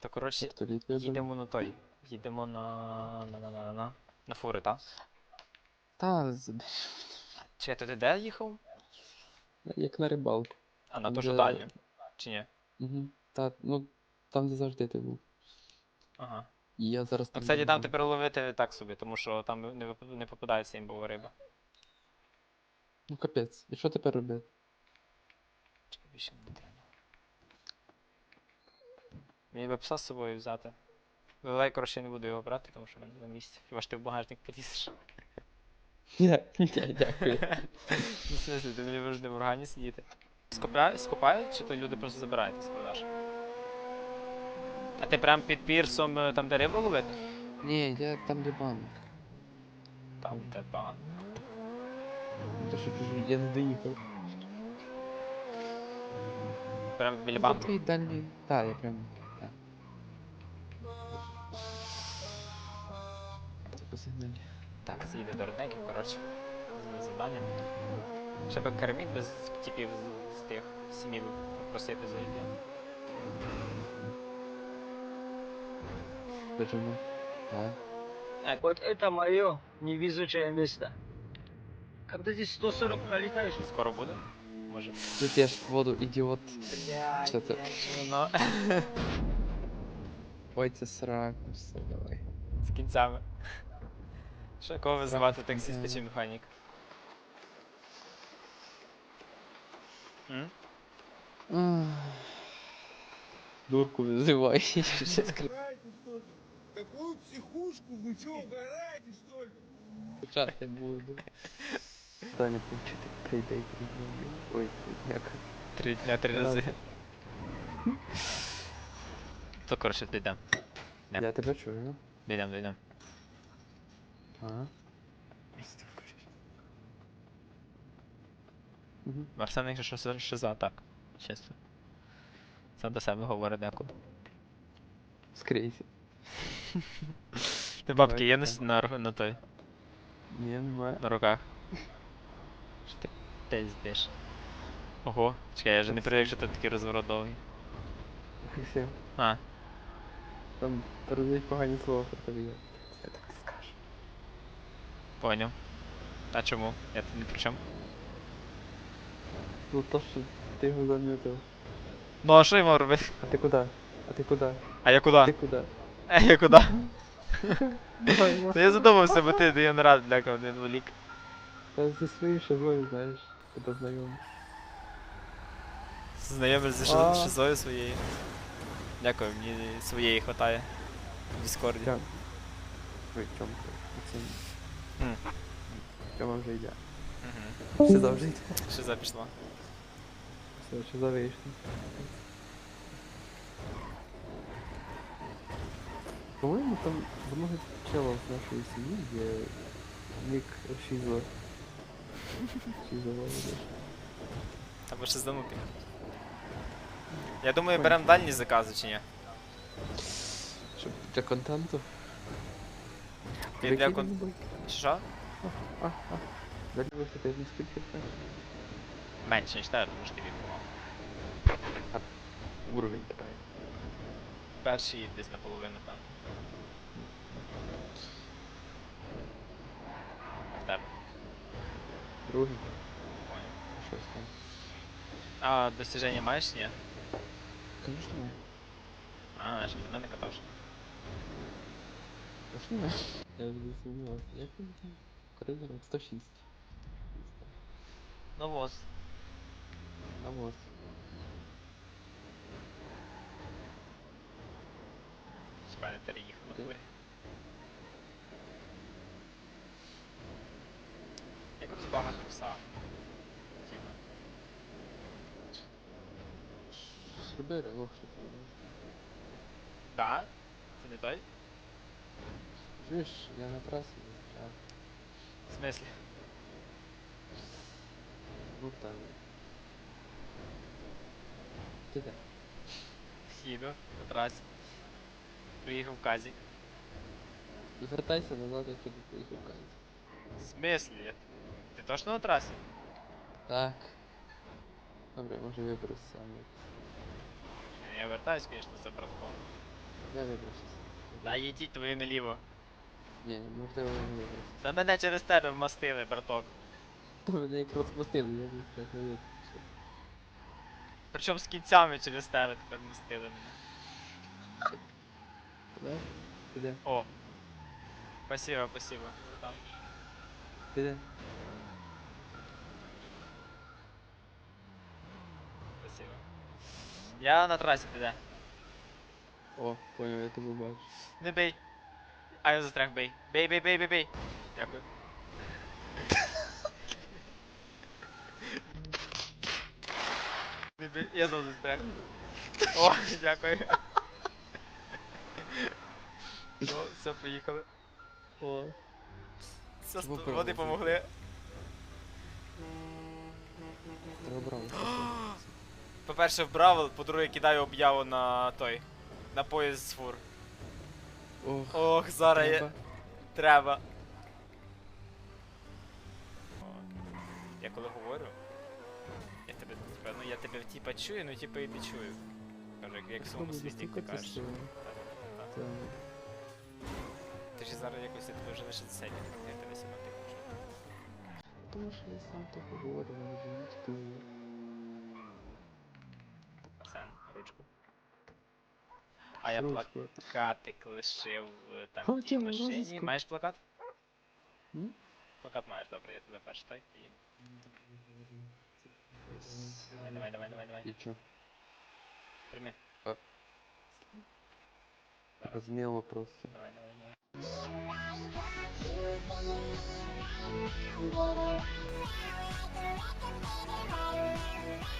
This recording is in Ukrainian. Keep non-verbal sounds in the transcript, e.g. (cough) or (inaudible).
То коротше, їдемо на той. Їдемо на. на на на на. На фури, так? Та, з- Чи ти де їхав? як на рибалку. А на ту ж де- Чи ні? Угу. Та, ну, там де завжди ти був. Ага. І я зараз Ну, кстати, там тепер ловити так собі, тому що там не, не попадається імбова риба. Ну капець. І що тепер робити? Чекай, більше не треба. Мені би пса з собою взяти. Вилай, коротше, я не буду його брати, тому що в мене на місці. Хіба ж ти в багажник полізеш? Дякую. Ну, в смысле, ти не будеш не в органі сидіти. Скопають, чи то люди просто забирають з продаж? А ти прям під пірсом е, там, де рибу ловити? Ні, я там де банк. Там, де бан. То що кажу, я не доїхав. Прям біля Ну, банку. Дальній. Так, я прям. Так. Це по сигналі. Так, з'їде до родників, коротше. з- Завдання. Ще би керміт без типів з, з тих сімів попросити зайти. Бежимо. Так. Так, вот это мое невезучее место. Когда здесь 140 пролетаешь, Скоро буде? Може. Тут я ж воду, ідіот. блядь, Що це? Ну, Ой, це сраку, все, давай. з кінцями. Що кого визивати таксиста чи механік? М? Дурку что ли? Такую психушку, вы что, угораете, что ли? Почати буду. Таня получити прийде Ой, як. Три дня, три рази. То коротше, дійдем. Не. Я тебе чую. Дійдем, дійдем. Ага. Угу. Арсен, якщо що, шиза, так. Чесно. Сам до себе говорить деколи. Скрейся. Ти бабки є на, с- на, ру- на той, Ні, немає. на руках? (laughs) Що ти пиздиш? Ого, чекай, я вже не привик, що ти такий розворот довгий. А, Там розуміють погані слова про тебе. є. Я так скажу. Поняв. А чому? Я тут не при чому. Ну то, що ти його замітив. Ну а що йому робити? А ти куди? А ти куди? А я Ти куди? куди? А я куди? (laughs) Та я задумався, бо ти я не рад для кого не волік. Та зі своєю шизою, знаєш, тебе знайомий. Знайомий зі А. шизою своєю. Дякую, мені своєї хватає. В Діскорді. Тьом. Ой, Це... М. Тьома вже йде. Угу. Шиза вже йде. Шиза пішла. Все, шиза вийшла. По-моєму, там в одного чела з нашої сім'ї є нік Шізо. Шізо Володя. Або шизанути. Я думаю, беремо дальні закази чи ні? Щоб для контенту. Ти для кон... був? Що? А, а. Далі вихити наскільки це? Менше, ніж те, тому що тобі було. Уровень такий. Перший десь наполовину там. В тебе. Другий. Понял. Щось там. А достіження маєш, ні? Конечно. А, що мене не катався. Конечно. Я вже засумнівався. Як він там? Коридор 106. Ну вот. А вот. Хіба не переїхав на Окей. дворі. Якось багато пса. Типа. Зроби ривок, що ти Да? Це не той? Чуєш, я на трасі вивчав. В смислі? Ну там. Ти де? Їду на трасі. Приїхав в Казі. Вертайся назад, якщо ти поїхав в Казі. В смислі? Ти точно на трасі? Так. Добре, може виберусь сам. Я вертаюсь, звісно, за братком. Я вибрався. Та їдіть твою наліво. Ні, можливо, не вибрався. Та мене через тебе вмастили, браток. То мене якраз хватило, я не вибрався. Причому з кінцями через тебе тепер вмастили мене. Куди? Куди? О. Спасибо, спасибо. Там. Куди? Спасибо. Я на трасі піде. О, понял, я тебе бачу. Не бей. А я застряг бей. Бей, бей, бей, бей, бей. Дякую. Я знову застряг. О, дякую. О, все, поїхали. О, Все, вони помогли. (gasps) По-перше, в Бравл, по-друге, кидаю об'яву на той. На поїзд з фур. Ох, Ох, зараз я... треба. Треба. Я коли говорю, я тебе, типа, ну я тебе типа чую, ну типа і не чую. Кажу, як, як в своєму світі, як ти кажеш. Так. Ти ж зараз якось я тебе вже лише сидять, я тебе сама ти кажу. Тому що я сам так говорю, не розумію, Сен, А я Ручку. плакатик лишив е, там О, в тій Тіма, машині. розіску. Маєш плакат? М? Плакат маєш, добре, я тебе перш так і. Давай, давай, давай, давай, давай. І чо? Прийми. Розміло просто. Давай, давай, давай.